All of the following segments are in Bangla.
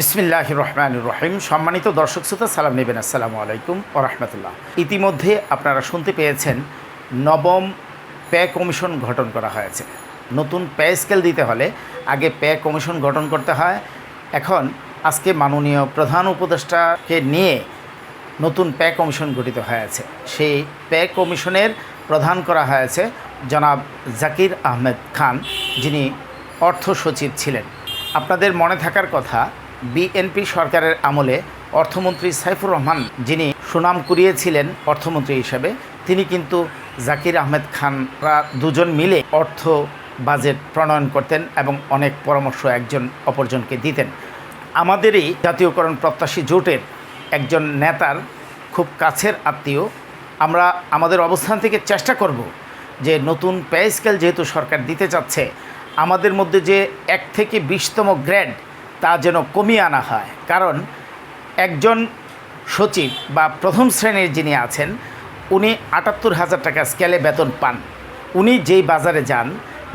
বিসমিল্লাহ রহমান রহিম সম্মানিত দর্শক শ্রোতা, সালাম নেবেন। আসসালামু আলাইকুম ও রহমতুল্লাহ। ইতিমধ্যে আপনারা শুনতে পেয়েছেন, নবম পে কমিশন গঠন করা হয়েছে। নতুন পে স্কেল দিতে হলে আগে পে কমিশন গঠন করতে হয়। এখন আজকে মাননীয় প্রধান উপদেষ্টাকে নিয়ে নতুন পে কমিশন গঠিত হয়েছে। সেই পে কমিশনের প্রধান করা হয়েছে জনাব জাকির আহমেদ খান, যিনি অর্থ সচিব ছিলেন। আপনাদের মনে থাকার কথা বিএনপি সরকারের আমলে অর্থমন্ত্রী সাইফুর রহমান যিনি সুনাম কুড়িয়েছিলেন অর্থমন্ত্রী হিসেবে, তিনি কিন্তু জাকির আহমেদ খানরা দুজন মিলে অর্থ বাজেট প্রণয়ন করতেন এবং অনেক পরামর্শ একজন অপরজনকে দিতেন। আমাদেরই জাতীয়করণ প্রত্যাশী জোটের একজন নেতার খুব কাছের আত্মীয়। আমরা আমাদের অবস্থান থেকে চেষ্টা করব যে নতুন পে স্কেল যেহেতু সরকার দিতে চাচ্ছে, আমাদের মধ্যে যে এক থেকে বিশতম গ্রেড তা যেন কমিয়ে আনা হয়। কারণ একজন সচিব বা প্রথম শ্রেণির যিনি আছেন, উনি আটাত্তর হাজার টাকা স্কেলে বেতন পান। উনি যেই বাজারে যান,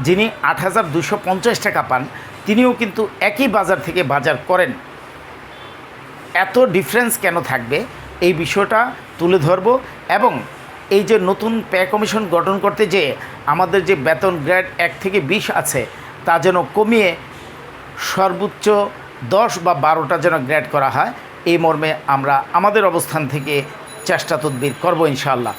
যিনি আট হাজার দুশো পঞ্চাশ টাকা পান, তিনিও কিন্তু একই বাজার থেকে বাজার করেন। এত ডিফারেন্স কেন থাকবে? এই বিষয়টা তুলে ধরব এবং এই যে নতুন পে কমিশন গঠন করতে যে আমাদের যে বেতন গ্রেড এক থেকে বিশ আছে, তা যেন কমিয়ে সর্বোচ্চ দশ বা বারোটা যেন গ্রেড করা হয়, এই মর্মে আমরা আমাদের অবস্থান থেকে চেষ্টা তদবির করব ইনশাআল্লাহ।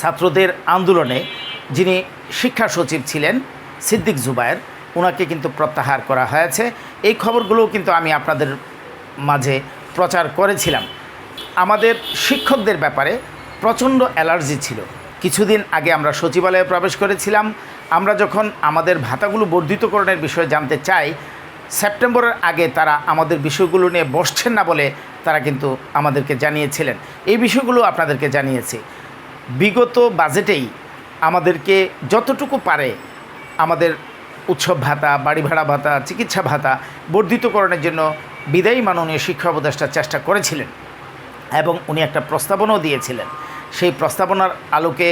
ছাত্রদের আন্দোলনে যিনি শিক্ষা সচিব ছিলেন, সিদ্দিক জুবায়ের ওনাকে কিন্তু প্রত্যাহার করা হয়েছে। এই খবরগুলোও কিন্তু আমি আপনাদের মাঝে প্রচার করেছিলাম। আমাদের শিক্ষকদের ব্যাপারে প্রচণ্ড অ্যালার্জি ছিল। কিছুদিন আগে আমরা সচিবালয়ে প্রবেশ করেছিলাম। আমরা যখন আমাদের ভাতাগুলো বর্ধিতকরণের বিষয়ে জানতে চাই সেপ্টেম্বরের আগে তারা আমাদের বিষয়গুলো নিয়ে বসছেন না বলে তারা কিন্তু আমাদেরকে জানিয়েছিলেন। এই বিষয়গুলো আপনাদেরকে জানিয়েছি। বিগত বাজেটেই আমাদেরকে যতটুকু পারে আমাদের উৎসব ভাতা, বাড়ি ভাড়া ভাতা, চিকিৎসা ভাতা বর্ধিতকরণের জন্য বিদায়ী মাননীয় শিক্ষা উপদেষ্টা চেষ্টা করেছিলেন এবং উনি একটা প্রস্তাবনাও দিয়েছিলেন। সেই প্রস্তাবনার আলোকে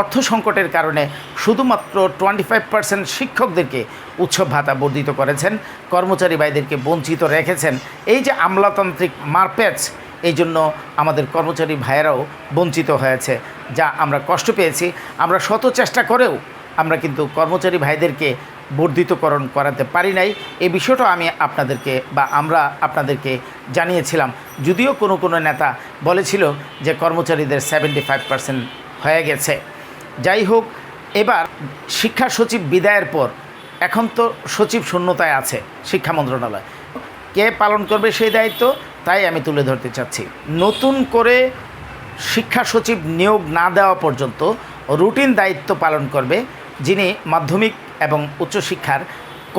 অর্থ সংকটের কারণে শুধুমাত্র টোয়েন্টি ফাইভ পার্সেন্ট শিক্ষকদেরকে উৎসব ভাতা বর্ধিত করেছেন। কর্মচারী ভাইদেরকে বঞ্চিত রেখেছেন। এই যে আমলাতান্ত্রিক মারপ্যাচ, এই জন্য আমাদের কর্মচারী ভাইয়েরাও বঞ্চিত হয়েছে, যা আমরা কষ্ট পেয়েছি। আমরা শত চেষ্টা করেও আমরা কিন্তু কর্মচারী ভাইদেরকে বর্ধিতকরণ করাতে পারি নাই। এই বিষয়টা আমি আপনাদেরকে বা আমরা আপনাদেরকে জানিয়েছিলাম। যদিও কোনো কোনো নেতা বলেছিল যে কর্মচারীদের সেভেন্টি ফাইভ পার্সেন্ট হয়ে গেছে। যাই হোক, এবার শিক্ষা সচিব বিদায়ের পর, এখন তো সচিব শূন্যতায় আছে শিক্ষা মন্ত্রণালয়। কে পালন করবে সেই দায়িত্ব? তাই আমি তুলে ধরতে চাচ্ছি। নতুন করে শিক্ষা সচিব নিয়োগ না দেওয়া পর্যন্ত রুটিন দায়িত্ব পালন করবে, যিনি মাধ্যমিক এবং উচ্চশিক্ষার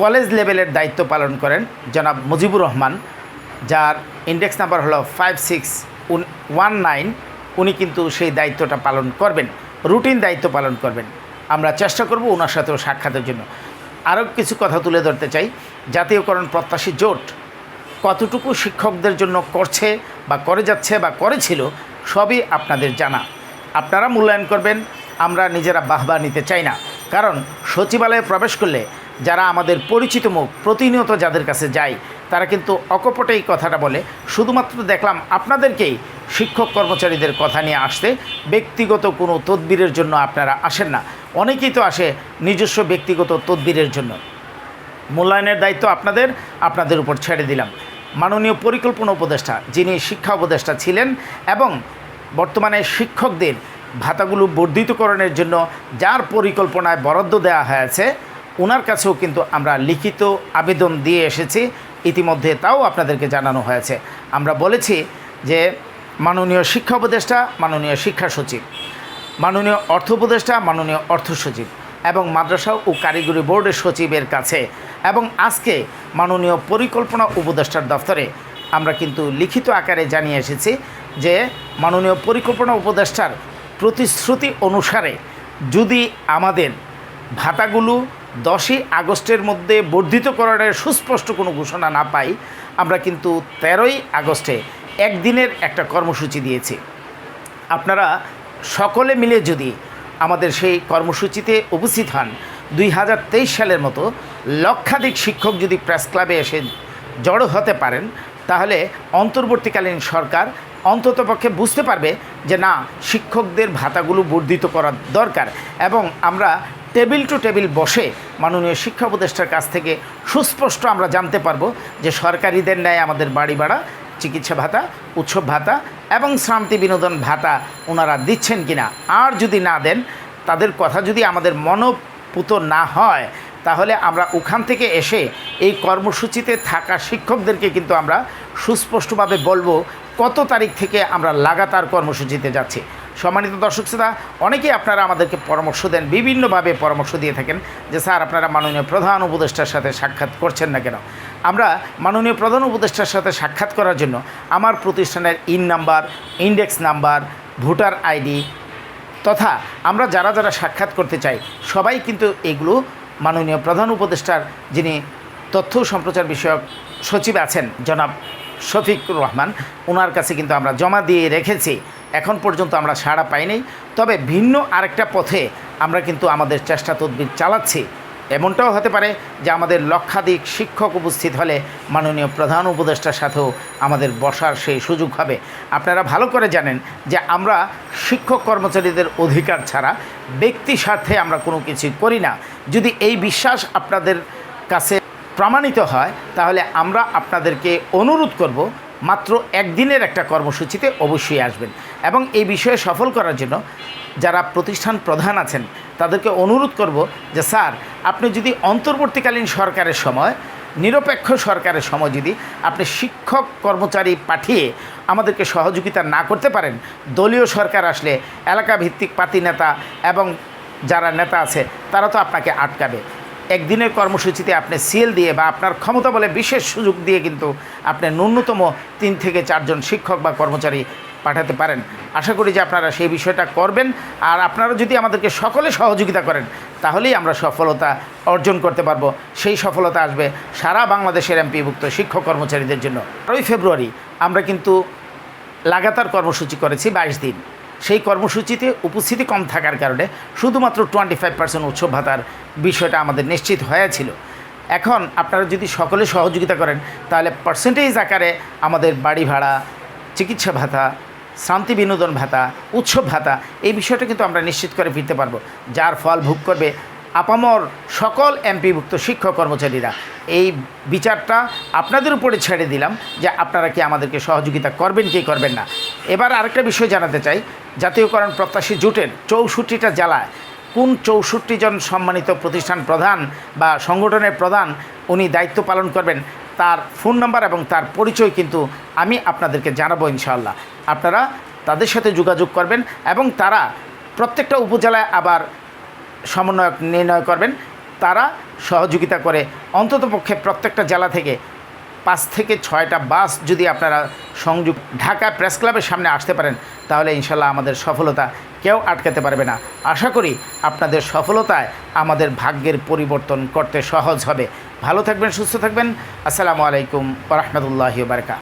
কলেজ লেভেলের দায়িত্ব পালন করেন জনাব মুজিবুর রহমান, যার ইন্ডেক্স নাম্বার হলো ফাইভ সিক্স ওয়ান নাইন উনি কিন্তু সেই দায়িত্বটা পালন করবেন। রুটিন দায়িত্ব পালন করবেন। আমরা চেষ্টা করব ওনার সাথেও সাক্ষাতের জন্য। আরও কিছু কথা তুলে ধরতে চাই। জাতীয়করণ প্রত্যাশী জোট কতটুকু শিক্ষকদের জন্য করছে বা করে যাচ্ছে বা করেছিল, সবই আপনাদের জানা। আপনারা মূল্যায়ন করবেন, আমরা নিজেরা বাহবা নিতে চাই না। কারণ সচিবালয়ে প্রবেশ করলে যারা আমাদের পরিচিত মুখ, প্রতিনিয়ত যাদের কাছে যায়, তারা কিন্তু অকপটে এই কথাটা বলে। শুধুমাত্র দেখলাম আপনাদেরকেই শিক্ষক কর্মচারীদের কথা নিয়ে আসতে ব্যক্তিগত কোনো তদবিরের জন্য আপনারা আসেন না। অনেকেই তো আসে নিজস্ব ব্যক্তিগত তদবিরের জন্য। মূল্যায়নের দায়িত্ব আপনাদের আপনাদের উপর ছেড়ে দিলাম। মাননীয় পরিকল্পনা উপদেষ্টা যিনি শিক্ষা উপদেষ্টা ছিলেন এবং বর্তমানে শিক্ষকদের ভাতাগুলো বর্ধিতকরণের জন্য যার পরিকল্পনায় বরাদ্দ দেওয়া হয়েছে ওনার কাছেও কিন্তু আমরা লিখিত আবেদন দিয়ে এসেছি। ইতিমধ্যে তাও আপনাদেরকে জানানো হয়েছে। আমরা বলেছি যে মাননীয় শিক্ষা উপদেষ্টা, মাননীয় শিক্ষা সচিব, মাননীয় অর্থ উপদেষ্টা, মাননীয় অর্থ সচিব এবং মাদ্রাসা ও কারিগরি বোর্ডের সচিবের কাছে এবং আজকে মাননীয় পরিকল্পনা উপদেষ্টার দফতরে আমরা কিন্তু লিখিত আকারে জানিয়ে এসেছি যে মাননীয় পরিকল্পনা উপদেষ্টার প্রতিশ্রুতি অনুসারে যদি আমাদের ভাতাগুলো দশই আগস্টের মধ্যে বর্ধিতকরণের সুস্পষ্ট কোনো ঘোষণা না পাই, আমরা কিন্তু তেরোই আগস্টে একদিনের একটা কর্মসূচি দিয়েছি। আপনারা সকলে মিলে যদি আমাদের সেই কর্মসূচিতে উপস্থিত হন, দুই হাজার তেইশ সালের মতো লক্ষাধিক শিক্ষক যদি প্রেস ক্লাবে এসে জড়ো হতে পারেন, তাহলে অন্তর্বর্তীকালীন সরকার অন্ততপক্ষে বুঝতে পারবে যে না, শিক্ষকদের ভাতাগুলো বর্ধিত করা দরকার এবং আমরা টেবিল টু টেবিল বসে মাননীয় শিক্ষা উপদেষ্টার কাছ থেকে সুস্পষ্ট আমরা জানতে পারব যে সরকারিদের ন্যায় আমাদের বাড়ি ভাড়া চিকিৎসা ভাতা, উৎসব ভাতা এবং শ্রান্তি বিনোদন ভাতা ওনারা দিচ্ছেন কি না আর যদি না দেন, তাদের কথা যদি আমাদের মনোপুত না হয়, তাহলে আমরা ওখান থেকে এসে এই কর্মসূচিতে থাকা শিক্ষকদেরকে কিন্তু আমরা সুস্পষ্টভাবে বলব কত তারিখ থেকে আমরা লাগাতার কর্মসূচিতে যাচ্ছি। সম্মানিত দর্শক শ্রোতা, অনেকেই আপনারা আমাদেরকে পরামর্শ দেন, বিভিন্নভাবে পরামর্শ দিয়ে থাকেন যে, স্যার, আপনারা মাননীয় প্রধান উপদেষ্টার সাথে সাক্ষাৎ করছেন না কেন? আমরা মাননীয় প্রধান উপদেষ্টার সাথে সাক্ষাৎ করার জন্য আমার প্রতিষ্ঠানের EIIN number, index number, voter ID তথা আমরা যারা যারা সাক্ষাৎ করতে চাই, সবাই কিন্তু এগুলো মাননীয় প্রধান উপদেষ্টার যিনি তথ্য সম্প্রচার বিষয়ক সচিব আছেন, জনাব শফিকুর রহমান ওনার কাছে কিন্তু আমরা জমা দিয়ে রেখেছি। এখন পর্যন্ত আমরা সাড়া পাইনি। তবে ভিন্ন আরেকটা পথে আমরা কিন্তু আমাদের চেষ্টা তদবির চালাচ্ছি। এমনটাও হতে পারে যে আমাদের লক্ষাধিক শিক্ষক উপস্থিত হলে মাননীয় প্রধান উপদেষ্টার সাথেও আমাদের বসার সেই সুযোগ হবে। আপনারা ভালো করে জানেন যে আমরা শিক্ষক কর্মচারীদের অধিকার ছাড়া ব্যক্তি স্বার্থে আমরা কোনো কিছু করি না। যদি এই বিশ্বাস আপনাদের কাছে প্রমাণিত হয়, তাহলে আমরা আপনাদেরকে অনুরোধ করব মাত্র একদিনের একটা কর্মসূচিতে অবশ্যই আসবেন। এবং এই বিষয়ে সফল করার জন্য যারা প্রতিষ্ঠান প্রধান আছেন, তাদেরকে অনুরোধ করব যে, স্যার, আপনি যদি অন্তর্বর্তীকালীন সরকারের সময়, নিরপেক্ষ সরকারের সময় যদি আপনি শিক্ষক কর্মচারী পাঠিয়ে আমাদেরকে সহযোগিতা না করতে পারেন, দলীয় সরকার আসলে এলাকা ভিত্তিক পাতি নেতা এবং যারা নেতা আছে, তারা তো আপনাকে আটকাবে। একদিনের কর্মসূচিতে আপনি সিএল দিয়ে বা আপনার ক্ষমতা বলে বিশেষ সুযোগ দিয়ে কিন্তু আপনি ন্যূনতম তিন থেকে চারজন শিক্ষক বা কর্মচারী পাঠাতে পারেন। আশা করি যে আপনারা সেই বিষয়টা করবেন। আর আপনারা যদি আমাদেরকে সকলে সহযোগিতা করেন, তাহলেই আমরা সফলতা অর্জন করতে পারব। সেই সফলতা আসবে সারা বাংলাদেশের এমপিভুক্ত শিক্ষক কর্মচারীদের জন্য। আরোই ফেব্রুয়ারি আমরা কিন্তু লাগাতার কর্মসূচি করেছি বাইশ দিন। সেই কর্মসূচিতে উপস্থিতি কম থাকার কারণে শুধুমাত্র টোয়েন্টি ফাইভ পার্সেন্ট উৎসব ভাতার বিষয়টা আমাদের নিশ্চিত হয়েছিল। এখন আপনারা যদি সকলে সহযোগিতা করেন, তাহলে পার্সেন্টেজ আকারে আমাদের বাড়ি ভাড়া, চিকিৎসা ভাতা, শান্তি বিনোদন ভাতা, উৎসব ভাতা, এই বিষয়টা কিন্তু আমরা নিশ্চিত করে ফিরতে পারব। যার ফল ভোগ করবে আপামর সকল এমপিভুক্ত শিক্ষক কর্মচারীরা। এই বিচারটা আপনাদের উপরে ছেড়ে দিলাম যে আপনারা কি আমাদেরকে সহযোগিতা করবেন, কি করবেন না। এবার আরেকটা বিষয় জানাতে চাই। জাতীয়করণ প্রত্যাশী জোটের চৌষট্টিটা জেলায় কোন চৌষট্টি জন সম্মানিত প্রতিষ্ঠান প্রধান বা সংগঠনের প্রধান উনি দায়িত্ব পালন করবেন তার ফোন নাম্বার এবং তার পরিচয় কিন্তু আমি আপনাদেরকে জানাব ইনশাআল্লাহ। আপনারা তাদের সাথে যোগাযোগ করবেন এবং তারা প্রত্যেকটা উপজেলায় আবার সমন্বয়ক নির্ণয় করবেন। তারা সহযোগিতা করে অন্ততপক্ষে প্রত্যেকটা জেলা থেকে পাঁচ থেকে ছয়টা বাস যদি আপনারা সংযোগ ঢাকা প্রেস ক্লাবের সামনে আসতে পারেন, তাহলে ইনশাল্লাহ আমাদের সফলতা কেউ আটকাতে পারবে না। আশা করি আপনাদের সফলতায় আমাদের ভাগ্যের পরিবর্তন করতে সহজ হবে। ভালো থাকবেন, সুস্থ থাকবেন। আসসালামু আলাইকুম রহমতুল্লাহ বারকা